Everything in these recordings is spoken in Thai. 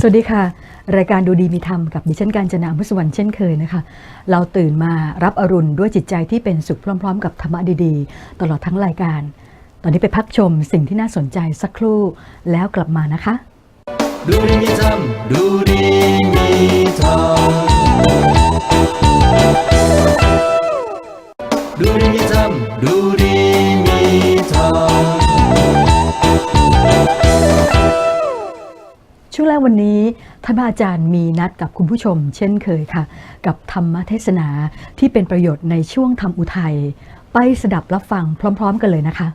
สวัสดีค่ะ รายการดูดีมีธรรมกับดิฉันการจนามุสวรรณเช่นเคยนะคะ เราตื่นมารับอรุณด้วยจิตใจที่เป็นสุขพร้อม ๆ กับธรรมะดีๆ ตลอดทั้งรายการ ตอนนี้ไปพักชมสิ่งที่น่าสนใจสักครู่แล้วกลับมานะคะ ดูดีมีธรรมดูดีมีธรรมดูดีมีธรรมดูดี ช่วงแรกวันนี้ท่านพระอาจารย์มีนัดกับคุณผู้ชม เช่นเคยค่ะ กับธรรมเทศนาที่เป็นประโยชน์ในช่วงธรรมอุทัย ไปสดับรับฟังพร้อม ๆ กันเลยนะคะ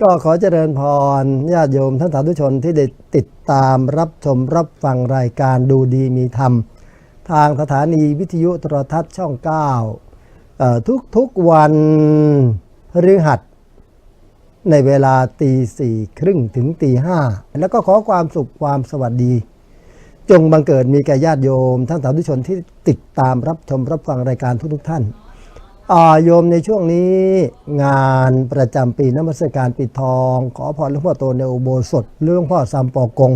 ก็ขอเจริญพรญาติโยมท่านสาธุชนที่ได้ติดตามรับชมรับฟังรายการดูดีมีธรรม ทางสถานีวิทยุโทรทัศน์ช่อง9เอ่อทุกทุกๆวันพฤหัส ในเวลาตีสี่ครึ่งถึงตีห้าแล้วก็ขอความสุขความสวัสดี จงบังเกิดมีแก่ญาติโยมท่านสาธุชนที่ติดตามรับชมรับฟังรายการทุกๆท่านโยมในช่วงนี้งานประจำปีนมัสการปิดทอง ขอพรหลวงพ่อโตในอุโบสถหรือหลวงพ่อซัมปอกง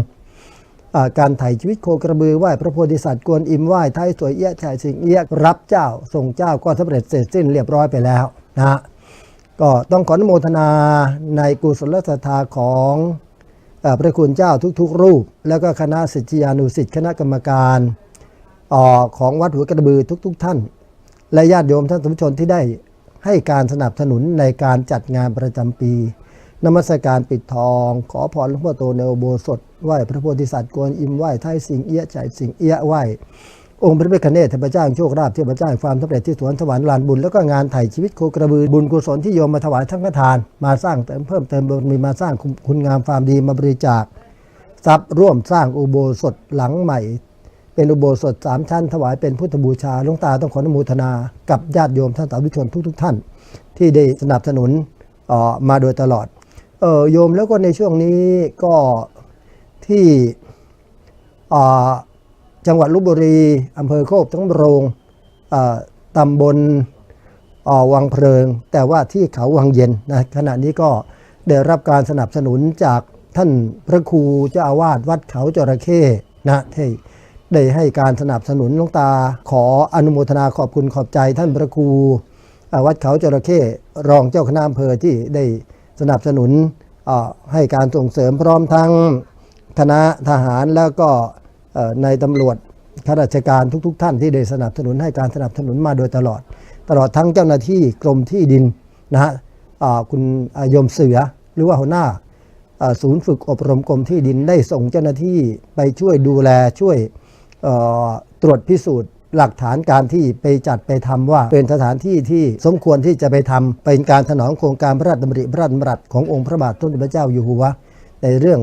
การไถ่ชีวิตโคกระบือไหว้พระโพธิสัตว์กวนอิมไหว้ไทยสวยเอี้ยะชายสิงเอี้ยรับเจ้าส่งเจ้าก็สำเร็จเสร็จสิ้นเรียบร้อยไปแล้วนะฮะ ก็ต้องขออนุโมทนาในกุศลศรัทธาของอพระคุณเจ้าทุกๆ รูป แล้วก็คณะศิษยานุศิษย์คณะกรรมการอ่าของวัดหัวกระบือทุก ๆ ท่าน และญาติโยมท่านสาธุชนที่ได้ให้การสนับสนุนในการจัดงานประจำปี นมัสการปิดทอง ขอพรหลวงพ่อโตในอุโบสถไหว้พระโพธิสัตว์กวนอิมไหว้ไทยสิงเอี้ยะใจสิงเอี้ยะไหว้ องค์พระพิฆเนศเทพเจ้าแห่งโชคลาภเทพเจ้าแห่งความสำเร็จที่สวนสวรรค์ลานบุญแล้วก็งานไถ่ชีวิตโคกระบือบุญกุศลที่โยมมาถวายทั้งทาน มาสร้างเติมเพิ่มเติมบารมีมาสร้างคุณงามความดีมาบริจาคทรัพย์ร่วมสร้างอุโบสถหลังใหม่ เป็นอุโบสถสามชั้น ถวายเป็นพุทธบูชาหลวงตาต้องขออนุโมทนา กับญาติโยมท่านสาธุชนทุก ๆทท่าน ที่ได้สนับสนุนออมาโดยตลอดเออโยมแล้วก็ในช่วงนี้ก็ที่อ่า จังหวัดลบบุรีอำเภอโคกทั้งโรงตำบลวังเพลิง แต่ว่าที่เขาวังเย็นนะขณะนี้ก็ได้รับการสนับสนุนจากท่านพระครูเจ้าอาวาสวัดเขาจระเข้นะที่ได้ให้การสนับสนุนลงตาขออนุโมทนาขอบคุณขอบใจท่านพระครูวัดเขาจระเข้รองเจ้าคณะอำเภอที่ได้สนับสนุนให้การส่งเสริมพร้อมทั้งคณะทหารแล้วก็ ในตำรวจข้าราชการทุก ๆ ท่านที่ได้สนับสนุนให้การสนับสนุนมาโดยตลอด ตลอดทั้งเจ้าหน้าที่กรมที่ดินนะฮะคุณอายมเสือหรือว่าหัวหน้าศูนย์ฝึกอบรมกรมที่ดินได้ส่งเจ้าหน้าที่ไปช่วยดูแลช่วยตรวจพิสูจน์หลักฐานการที่ไปจัดไปทำว่า เป็นสถานที่ที่สมควรที่จะไปทำเป็นการถนอมโครงการพระราชดำริพระราชดำรัสขององค์พระบาทสมเด็จพระเจ้าอยู่หัว ในเรื่อง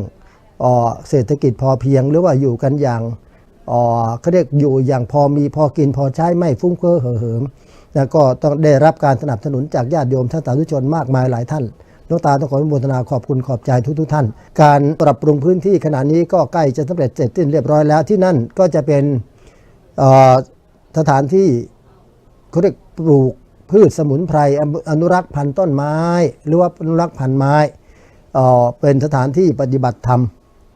เศรษฐกิจพอเพียงหรือว่าอยู่กันอย่างเขาเรียกอยู่อย่างพอมีพอกินพอใช้ไม่ฟุ้งเฟ้อเห่อเหิมแล้วก็ต้องได้รับการสนับสนุนจากญาติโยมท่านสาธุชนมากมายหลายท่านหลวงตาต้องขออนุโมทนาขอบคุณขอบใจทุกทท่าน การปรับปรุงพื้นที่ขณะนี้ก็ใกล้จะสำเร็จเสร็จสิ้นเรียบร้อยแล้วที่นั่นก็จะเป็นสถานที่เขาเรียกปลูกพืชสมุนไพรอนุรักษ์พันธุ์ต้นไม้ หรือว่าอนุรักษ์พันธุ์ไม้เป็นสถานที่ปฏิบัติธรรม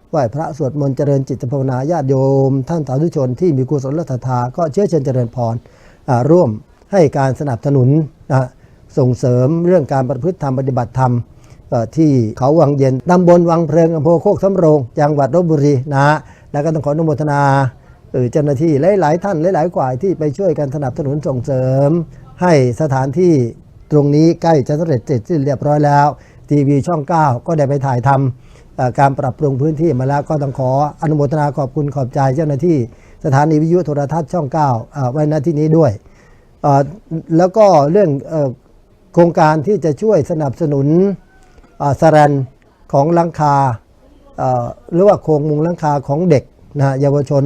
ไหว้พระสวดมนต์เจริญจิตภาวนาญาติโยม ท่านสาธุชนที่มีกุศลศรัทธาก็เชื้อเชิญเจริญพรร่วมให้การสนับสนุนนะส่งเสริมเรื่องการประพฤติธรรมปฏิบัติธรรมที่เขาวังเย็นตำบลวังเพลิงอำเภอโคกสำโรงจังหวัดลบบุรีนะแล้วก็ต้องขออนุโมทนาเจ้าหน้าที่หลาย ๆ ท่านหลาย ๆ กว่าที่ไปช่วยกันสนับสนุนส่งเสริม ให้สถานที่ตรงนี้ใกล้จะสำเร็จเสร็จสิ้นเรียบร้อยแล้ว ทีวีช่อง 9 ก็ได้ไปถ่ายทำเอ่อ การปรับปรุงพื้นที่มาแล้วก็ต้องขออนุโมทนาขอบคุณขอบใจเจ้าหน้าที่สถานีวิทยุโทรทัศน์ช่อง 9 ไว้ณที่นี้ด้วย แล้วก็เรื่องโครงการที่จะช่วยสนับสนุนสแรนของลังคาหรือว่าโครงมุงลังคาของเด็กนะเยาวชน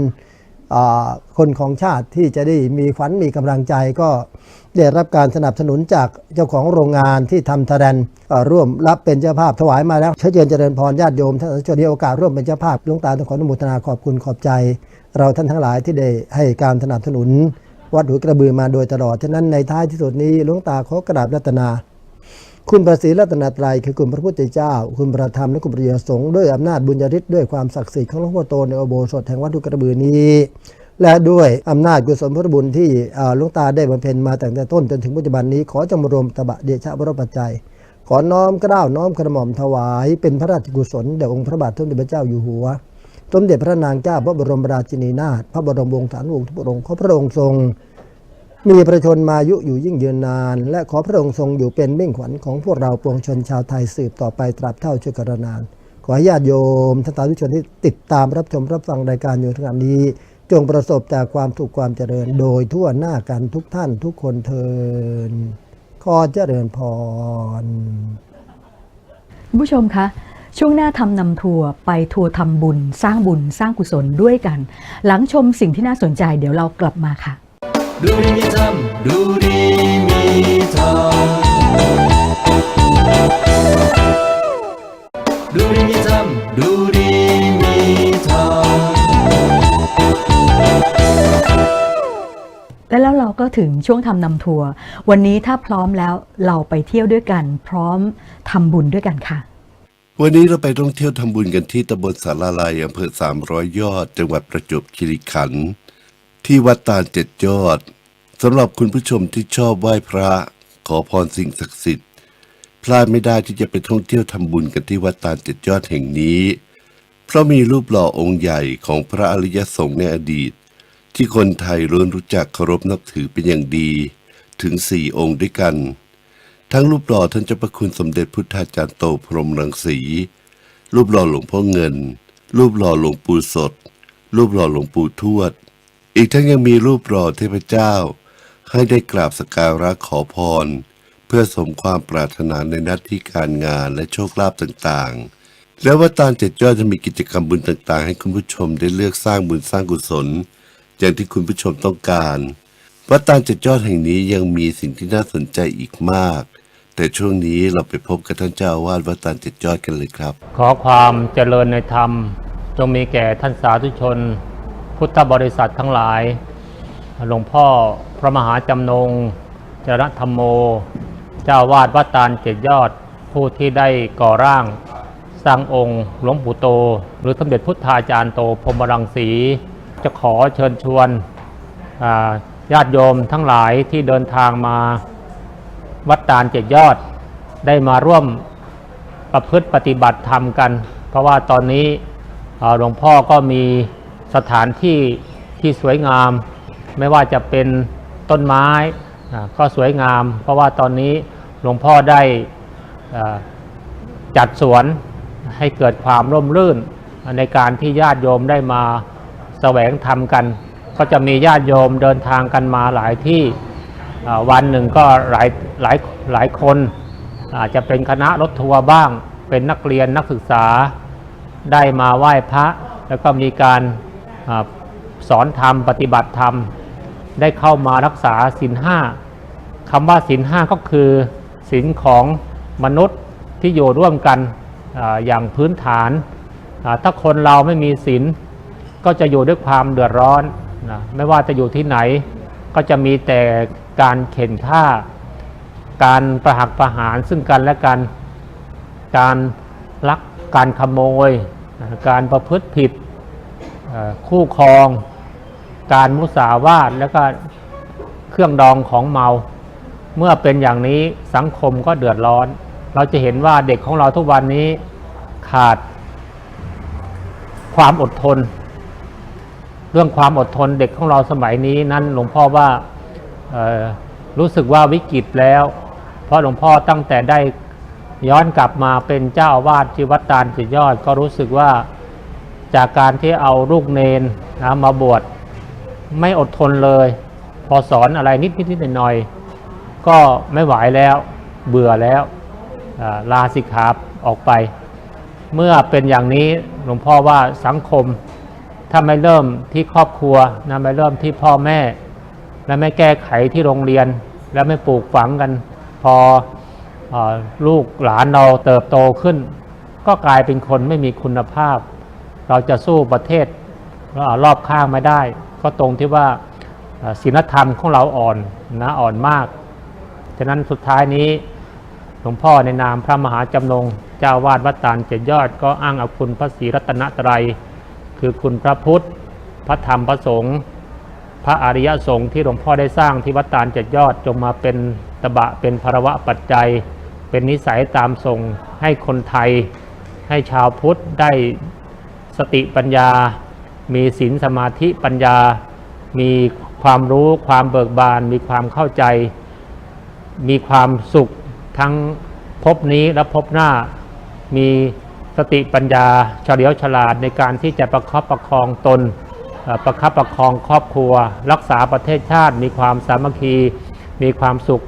คนของชาติที่จะได้มีขวัญมีกำลังใจก็ได้รับการสนับสนุนจากเจ้าของโรงงานที่ทำสแรนเอ่อร่วมรับเป็นเจ้าภาพถวายมาแล้วเชิญเจริญพรญาติโยมท่านสาธุชนที่โอกาสร่วมเป็นเจ้าภาพหลวงตาต้องขออนุโมทนาขอบคุณขอบใจ เราท่านทั้งหลายที่ได้ให้การสนับสนุน วัดหัวกระบือมาโดยตลอดฉะนั้นในท้ายที่สุดนี้หลวงตาขอกราบรัตนา คุณพระศรีรัตนตรัยคือคุณพระพุทธเจ้า คุณพระธรรมและคุณพระยสงฆ์ด้วยอำนาจบุญญาฤทธิ์ด้วยความศักดิ์สิทธิ์ของหลวงพ่อโตในอโบสถแห่งวัดหัวกระบือนี้ และด้วยอำนาจกุศลพระบุญที่หลวงตาได้บำเพ็ญมาตั้งแต่ต้นจนถึงปัจจุบันนี้ขอจงรวมตบะเดชะพระปัจจัย ขอน้อมกล้าวน้อมกระหม่อมถวาย เป็นพระราชกุศลแด่องค์พระบาทสมเด็จพระเจ้าอยู่หัวสมเด็จพระนางเจ้าพระบรมราชินีนาถพระบรมวงศานุวงศ์ทุกพระองค์ขอพระองค์ทรง มีประชนมายุอยู่ยิ่งยืนนาน และขอพระองค์ทรงอยู่เป็นมิ่งขวัญของพวกเราปวงชนชาวไทยสืบต่อไปตราบเท่าชั่วกรนาน ขอให้ญาติโยมท่านสาธุชนที่ติดตามรับชมรับฟังรายการอยู่ทั้งนี้ จงประสบแต่ความสุขความเจริญโดยทั่วหน้ากันทุกท่านทุกคนเทินขอเจริญพรผู้ชมคะช่วงหน้าทำนำทัวร์ไปทัวร์ทำบุญ สร้างบุญ สร้างกุศลด้วยกัน หลังชมสิ่งที่น่าสนใจเดี๋ยวเรากลับมาค่ะ ดูดีมีธรรมดูดีมีธรรมดูดีมีธรรมดูดีมีธรรมและแล้วเราก็ถึงช่วงทำนำทัวร์วันนี้ถ้าพร้อมแล้วเราไปเที่ยวด้วยกัน พร้อมทำบุญด้วยกันค่ะ วันนี้เราไปท่องเที่ยวทำบุญกันที่ตำบลสาราลายอำเภอสามร้อยยอด จังหวัดประจวบคีรีขันธ์ ที่วัดตาลเจ็ดยอดสำหรับคุณผู้ชมที่ชอบไหว้พระ ขอพรสิ่งศักดิ์สิทธิ์ พลาดไม่ได้ที่จะไปท่องเที่ยวทำบุญกันที่วัดตาลเจ็ดยอดแห่งนี้ เพราะมีรูปหล่อองค์ใหญ่ของพระอริยสงฆ์ในอดีต ที่คนไทยล้วนรู้จักเคารพนับถือเป็นอย่างดี ถึงสี่องค์ด้วยกัน ทั้งรูปหล่อท่านเจ้าประคุณสมเด็จพุทธาจารย์โตพรหมรังสี รูปหล่อหลวงพ่อเงิน รูปหล่อหลวงปู่สด รูปหล่อหลวงปู่ทวด อีกทั้งยังมีรูปหล่อเทพเจ้า ให้ได้กราบสการะขอพร เพื่อสมความปรารถนาในหน้าที่การงานและโชคลาภต่างๆ แล้ววัดตาลเจ็ดยอดจะมีกิจกรรมบุญต่างๆ ให้คุณผู้ชมได้เลือกสร้างบุญสร้างกุศล อย่างที่คุณผู้ชมต้องการวัดตาลเจ็ดยอดแห่งนี้ยังมีสิ่งที่น่าสนใจอีกมาก แต่ช่วงนี้เราไปพบกับท่านเจ้าอาวาสวัดตาลเจ็ดยอดกันเลยครับ ขอความเจริญในธรรม จงมีแก่ท่านสาธุชน พุทธบริษัททั้งหลาย หลวงพ่อพระมหาจำนงจรธรรมโม เจ้าวาดวัดตาลเจ็ดยอด ผู้ที่ได้ก่อร่าง สร้างองค์หลวงปู่โต หรือสมเด็จพุทธาจารย์โตพรหมรังสี จะขอเชิญชวนญาติโยมทั้งหลายที่เดินทางมาวัดตาลเจ็ดยอด ได้มาร่วมประพฤติปฏิบัติธรรมกัน เพราะว่าตอนนี้หลวงพ่อก็มี สถานที่ที่สวยงาม ไม่ว่าจะเป็นต้นไม้ก็สวยงาม เพราะว่าตอนนี้หลวงพ่อได้จัดสวนให้เกิดความร่มรื่นในการที่ญาติโยมได้มาแสวงธรรมกัน ก็จะมีญาติโยมเดินทางกันมาหลายที่วันหนึ่งก็หลายหลายหลายคน อาจจะเป็นคณะรถทัวร์บ้าง เป็นนักเรียนนักศึกษาได้มาไหว้พระ แล้วก็มีการ สอนธรรมปฏิบัติธรรม ได้เข้ามารักษาศีลห้าคำว่าศีลห้าก็คือศีลของมนุษย์ที่อยู่ร่วมกันออย่างพื้นฐาน ถ้าคนเราไม่มีศีลก็จะอยู่ด้วยความเดือดร้อนนะไม่ว่าจะอยู่ที่ไหน ก็จะมีแต่การเข็นฆ่า การประหักประหารซึ่งกันและกัน การลักการขโมย การประพฤติผิด คู่ครอง การมุสาวาทแล้วก็เครื่องดองของเมา เมื่อเป็นอย่างนี้สังคมก็เดือดร้อน เราจะเห็นว่าเด็กของเราทุกวันนี้ขาดความอดทน เรื่องความอดทนเด็กของเราสมัยนี้นั้นหลวงพ่อว่ารู้สึกว่าวิกฤตแล้ว เพราะหลวงพ่อตั้งแต่ได้ย้อนกลับมาเป็นเจ้าอาวาสที่วัดตาลจิยอดก็รู้สึกว่า จากการที่เอาลูกเนนนะมาบวชไม่อดทนเลย พอสอนอะไรนิดนิดนิดหน่อยๆก็ไม่ไหวแล้วเบื่อแล้วลาสิกขาออกไป เมื่อเป็นอย่างนี้หลวงพ่อว่าสังคมถ้าไม่เริ่มที่ครอบครัวนะไม่เริ่มที่พ่อแม่ และไม่แก้ไขที่โรงเรียน และไม่ปลูกฝังกัน พออลูกหลานเราเติบโตขึ้น ก็กลายเป็นคนไม่มีคุณภาพ เราจะสู้ประเทศรอบข้างไม่ได้ ก็ตรงที่ว่าศีลธรรมของเราอ่อนนะอ่อนมากฉะนั้นสุดท้ายนี้หลวงพ่อในนามพระมหาจำนงเจ้าวาดวัดตาลเจ็ดยอดก็อ้างเอาคุณพระศรีรัตนตรัย คือคุณพระพุทธ พระธรรมพระสงฆ์พระอริยสงฆ์ที่หลวงพ่อได้สร้างที่วัดตาลเจ็ดยอดจงมาเป็นตบะเป็นภรวะปัจจัย เป็นนิสัยตามส่งให้คนไทยให้ชาวพุทธได้ สติปัญญา มีศีลสมาธิปัญญา มีความรู้ความเบิกบาน มีความเข้าใจ มีความสุขทั้งภพนี้และภพหน้า มีสติปัญญาเฉลียวฉลาดในการที่จะประคับประคองตน ประคับประคองครอบครัว รักษาประเทศชาติ มีความสามัคคี มีความสุข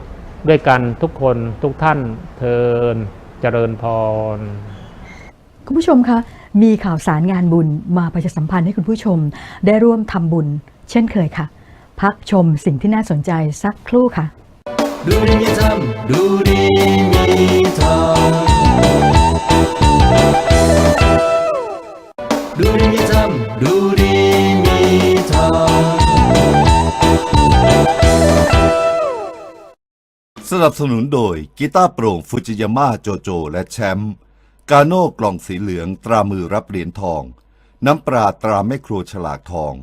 ด้วยกันทุกคนทุกท่านเทินเจริญพร คุณผู้ชมคะ มีข่าวสารงานบุญมาประชาสัมพันธ์ให้คุณผู้ชม ได้ร่วมทำบุญ เช่นเคยค่ะ พักชมสิ่งที่น่าสนใจสักครู่ค่ะ ดูดีมีธรรมดูดีมีธรรมดูดีมีธรรมดูดีมีธรรมสนับสนุนโดยกีตาร์โปร่งฟูจิยาม่าโจโจ และแชมป์ กาโน่กล่องสีเหลืองตรามือรับเหรียญทอง น้ำปลาตราแม่ครัวฉลากทอง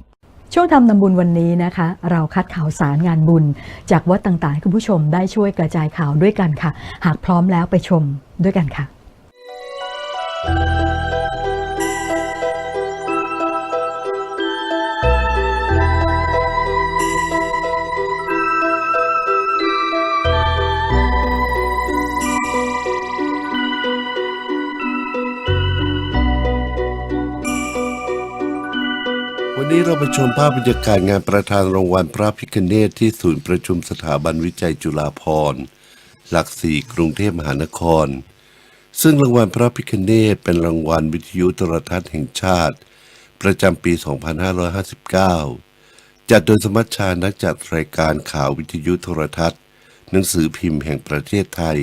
ช่วงทำนำบุญวันนี้นะคะ เราคัดข่าวสารงานบุญ จากวัดต่างๆให้คุณผู้ชมได้ช่วยกระจายข่าวด้วยกันค่ะ หากพร้อมแล้วไปชมด้วยกันค่ะ นนี้เราไปชมภาพบรรยากาศงานประธานรางวัลพระพิคเนตที่ศูนย์ประชุมสถาบันวิจัยจุฬาภรณ์หลักสี่กรุงเทพมหานคร ซึ่งรางวัลพระพิคเนตเป็นรางวัลวิทยุโทรทัศน์แห่งชาติ ประจำปี 2559 จัดโดยสมัชชานักจัดรายการข่าววิทยุโทรทัศน์ หนังสือพิมพ์แห่งประเทศไทย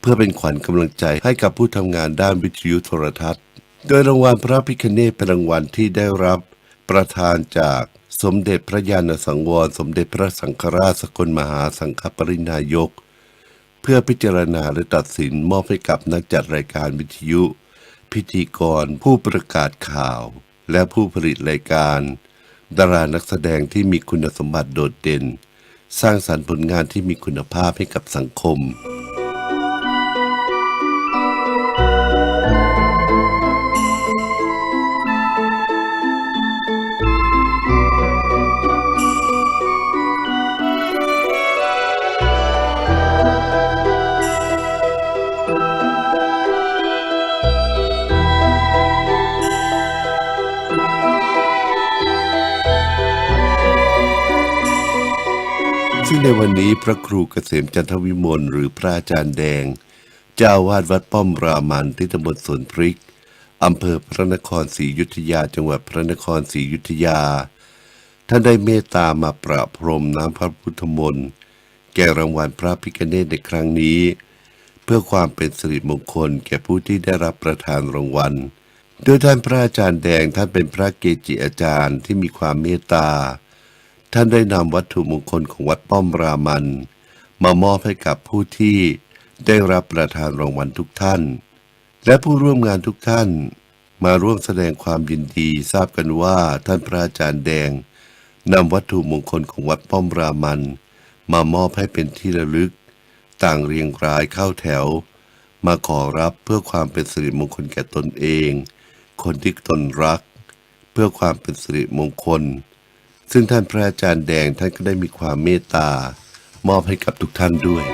เพื่อเป็นขวัญกำลังใจให้กับผู้ทำงานด้านวิทยุโทรทัศน์ โดยรางวัลพระพิคเนตเป็นรางวัลที่ได้รับ ประทานจากสมเด็จพระยาณสังวร สมเด็จพระสังฆราชสกลมหาสังฆปรินายก เพื่อพิจารณาและตัดสินมอบให้กับนักจัดรายการวิทยุ พิธีกรผู้ประกาศข่าว และผู้ผลิตรายการ ดารานักแสดงที่มีคุณสมบัติโดดเด่น สร้างสรรค์ผลงานที่มีคุณภาพให้กับสังคม ในวันนี้พระครูเกษมจันทวิมลหรือพระอาจารย์แดง เจ้าวาดวัดป้อมรามันที่ตำบลสวนพริกอำเภอพระนครศรียุธยาจังหวัดพระนครศรียุธยา ท่านได้เมตตามาประพรมน้ำพระพุทธมนต์แก่รางวัลพระพิคเนตในครั้งนี้ เพื่อความเป็นสิริมงคลแก่ผู้ที่ได้รับประทานรางวัลโดยท่านพระอาจารย์แดงท่านเป็นพระเกจิอาจารย์ที่มีความเมตตา ท่านได้นำวัตถุมงคลของวัดป้อมรามัน มามอบให้กับผู้ที่ได้รับประทานรางวัลทุกท่าน และผู้ร่วมงานทุกท่าน มาร่วมแสดงความยินดีทราบกันว่าท่านพระอาจารย์แดงนำวัตถุมงคลของวัดป้อมรามัน มามอบให้เป็นที่ระลึก ต่างเรียงรายเข้าแถว มาขอรับเพื่อความเป็นสิริมงคลแก่ตนเอง คนที่ตนรัก เพื่อความเป็นสิริมงคล ซึ่งท่านพระอาจารย์แดงท่านก็ได้มีความเมตตามอบให้กับทุกท่านด้วย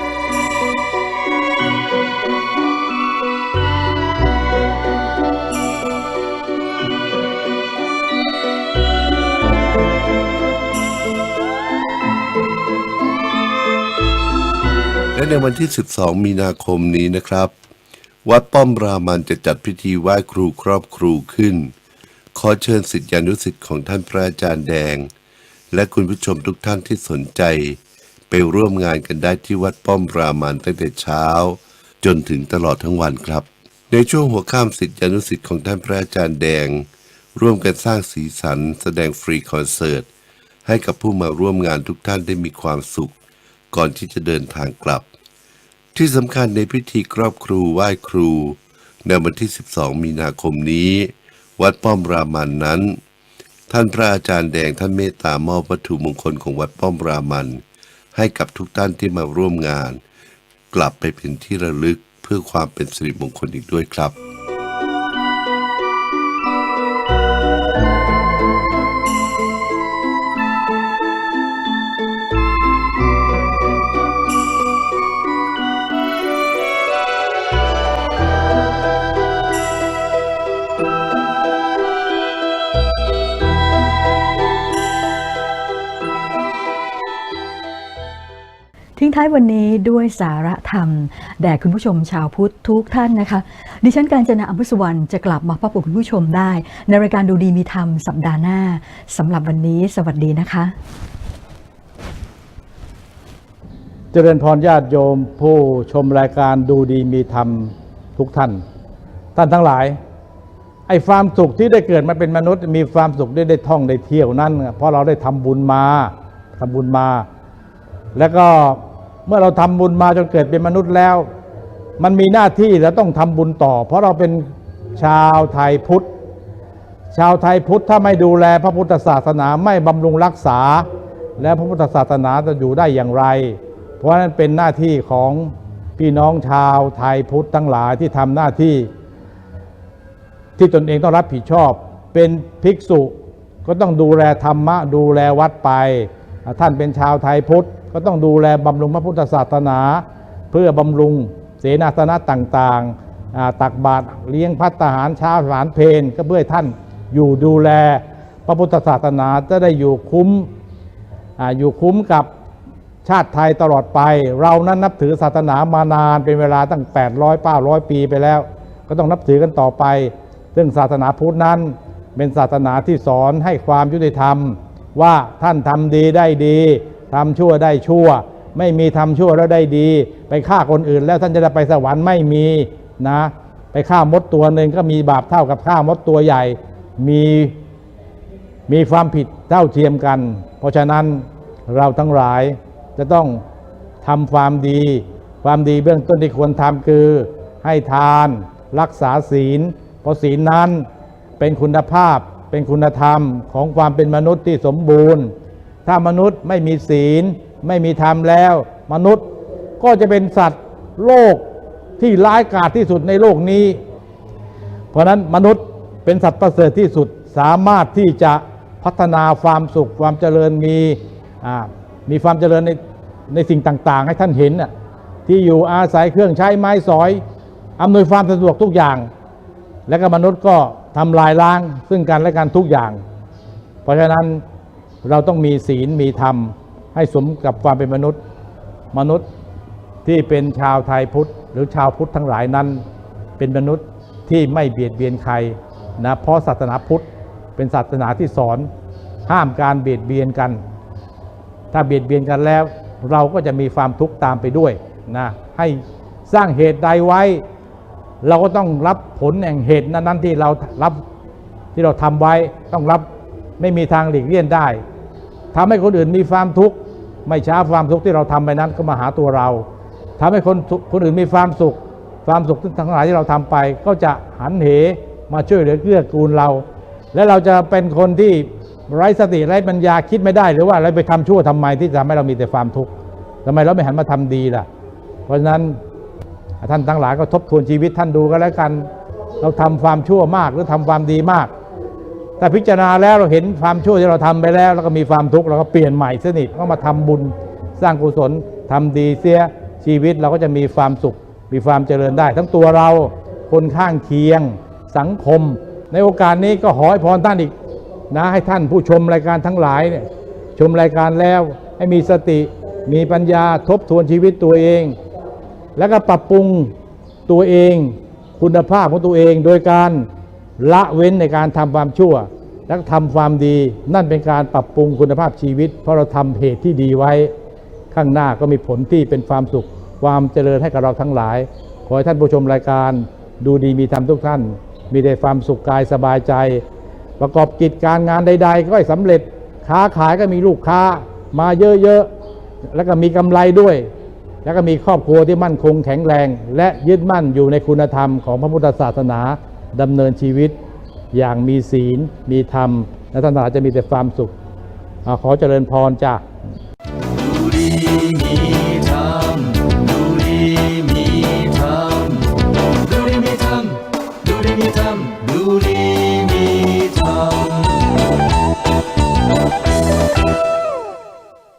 และในวันที่ 12 มีนาคมนี้นะครับ วัดป้อมรามันจะจัดพิธีไหว้ครูครอบครูขึ้น ขอเชิญสิทธิานุสิทธิ์ของท่านพระอาจารย์แดง และคุณผู้ชมทุกท่านที่สนใจ ไปร่วมงานกันได้ที่วัดป้อมรามันตั้งแต่เช้า จนถึงตลอดทั้งวันครับ ในช่วงหัวข้ามสิทธิานุสิทธิ์ของท่านพระอาจารย์แดง ร่วมกันสร้างสีสัน แสดงฟรีคอนเสิร์ต ให้กับผู้มาร่วมงานทุกท่านได้มีความสุข ก่อนที่จะเดินทางกลับ ที่สำคัญในพิธีครอบครูไหว้ครูในวันที่ 12 มีนาคมนี้ วัดป้อมรามันนั้น ท่านพระอาจารย์แดงท่านเมตตามอบวัตถุมงคลของวัดป้อมรามัน ให้กับทุกท่านที่มาร่วมงาน กลับไปเป็นที่ระลึกเพื่อความเป็นสิริมงคลอีกด้วยครับายวันนี้ด้วยสาระธรรม แด่คุณผู้ชมชาวพุทธทุกท่านนะคะ ดิฉันการจนาอมพสุวรรณจะกลับมาพบกับคุณผู้ชมได้ ในรายการดูดีมีธรรมสัปดาห์หน้าสำหรับวันนี้สวัสดีนะคะเจริญพรญาติโยมผู้ชมรายการดูดีมีธรรมทุกท่าน ท่านทั้งหลาย ไอ้ความสุขที่ได้เกิดมาเป็นมนุษย์ มีความสุขได้ได้ท่องได้เที่ยวนั่นเพราะเราได้ทำบุญมาทำบุญมา แล้วก็ เมื่อเราทำบุญมาจนเกิดเป็นมนุษย์แล้ว มันมีหน้าที่เราต้องทำบุญต่อ เพราะเราเป็นชาวไทยพุทธ ชาวไทยพุทธถ้าไม่ดูแลพระพุทธศาสนาไม่บำรุงรักษา และพระพุทธศาสนาจะอยู่ได้อย่างไร เพราะนั้นเป็นหน้าที่ของพี่น้องชาวไทยพุทธทั้งหลายที่ทำหน้าที่ ที่ตนเองต้องรับผิดชอบ เป็นภิกษุก็ต้องดูแลธรรมะ ดูแลวัดไป ท่านเป็นชาวไทยพุทธ ก็ต้องดูแลบำรุงพระพุทธศาสนา เพื่อบำรุงเสนาสนะต่างๆ ตักบาตรเลี้ยงพัตตาหารช้าหารเพนก็เพื่อท่านอยู่ดูแลพระพุทธศาสนาจะได้อยู่คุ้มออยู่คุ้มกับชาติไทยตลอดไป เรานั้นนับถือศาสนามานานเป็นเวลาตั้ง 800 900 ปีไปแล้ว ก็ต้องนับถือกันต่อไป ซึ่งศาสนาพุทธนั้นเป็นศาสนาที่สอนให้ความยุติธรรม ว่าท่านทำดีได้ดี ทำชั่วได้ชั่ว ไม่มีทำชั่วแล้วได้ดี ไปฆ่าคนอื่น แล้วท่านจะได้ไปสวรรค์ไม่มีนะ ไปฆ่ามดตัวหนึ่งก็มีบาปเท่ากับฆ่ามดตัวใหญ่ มีมีความผิดเท่าเทียมกัน เพราะฉะนั้นเราทั้งหลายจะต้องทำความดี ความดีเบื้องต้นที่ควรทำคือให้ทานรักษาศีล เพราะศีลนั้นเป็นคุณภาพเป็นคุณธรรมของความเป็นมนุษย์ที่สมบูรณ์ ถ้ามนุษย์ไม่มีศีล ไม่มีธรรมแล้ว มนุษย์ก็จะเป็นสัตว์โลกที่ร้ายกาจที่สุดในโลกนี้ เพราะนั้นมนุษย์เป็นสัตว์ประเสริฐที่สุดสามารถที่จะพัฒนาความสุขความเจริญมีมีความเจริญในในสิ่งต่าง ๆ ให้ท่านเห็นน่ะที่อยู่อาศัยเครื่องใช้ไม้สอยอำนวยความสะดวกทุกอย่าง และก็มนุษย์ก็ทำลายล้างซึ่งกันและกันทุกอย่าง เพราะฉะนั้น เราต้องมีศีลมีธรรม ให้สมกับความเป็นมนุษย์ มนุษย์ที่เป็นชาวไทยพุทธ หรือชาวพุทธทั้งหลายนั้น เป็นมนุษย์ที่ไม่เบียดเบียนใครนะเพราะศาสนาพุทธเป็นศาสนาที่สอนห้ามการเบียดเบียนกัน ถ้าเบียดเบียนกันแล้ว เราก็จะมีความทุกข์ตามไปด้วยนะให้สร้างเหตุใดไว้ เราก็ต้องรับผลแห่งเหตุนั้นๆที่เรารับที่เราทำไว้ต้องรับไม่มีทางหลีกเลี่ยงได้ ทำให้คนอื่นมีความทุกข์ไม่ช้าความทุกข์ที่เราทำไปนั้นก็มาหาตัวเราทำให้คนคนอื่นมีความสุข ความสุขทั้งหลายที่เราทำไป ก็จะหันเหมาช่วยเหลือเกื้อกูลเรา และเราจะเป็นคนที่ไร้สติไร้ปัญญาคิดไม่ได้หรือว่าเราไปทำชั่วทำไมที่ทำให้เรามีแต่ความทุกข์ทำไมเราไม่หันมาทำดีล่ะ เพราะฉะนั้นท่านทั้งหลายก็ทบทวนชีวิตท่านดูก็แล้วกัน เราทำความชั่วมากหรือทำความดีมาก แต่พิจารณาแล้วเราเห็นความชั่วที่เราทำไปแล้ว แล้วก็มีความทุกข์เราก็เปลี่ยนใหม่สนิทก็มาทำบุญสร้างกุศลทำดีเสียชีวิตเราก็จะมีความสุข มีความเจริญได้ ทั้งตัวเราคนข้างเคียงสังคม ในโอกาสนี้ก็ขอให้พรท่านอีกนะให้ท่านผู้ชมรายการทั้งหลายเนี่ยชมรายการแล้วให้มีสติมีปัญญาทบทวนชีวิตตัวเอง แล้วก็ปรับปรุงตัวเองคุณภาพของตัวเองโดยการ ละเว้นในการทำความชั่ว และทำความดีนั่นเป็นการปรับปรุงคุณภาพชีวิต เพราะเราทำเหตุที่ดีไว้ ข้างหน้าก็มีผลที่เป็นความสุข ความเจริญให้กับเราทั้งหลาย ขอให้ท่านผู้ชมรายการ ดูดีมีธรรมทุกท่าน มีแต่ความสุขกายสบายใจ ประกอบกิจการงานใด ๆ ก็ให้สำเร็จค้าขายก็มีลูกค้ามาเยอะๆแล้วก็มีกำไรด้วยแล้วก็มีครอบครัวที่มั่นคงแข็งแรง และยึดมั่นอยู่ในคุณธรรมของพระพุทธศาสนา ดำเนินชีวิตอย่างมีศีล มีธรรมและท่านทั้งหลายจะมีแต่ความสุขอขอเจริญพรจ้าก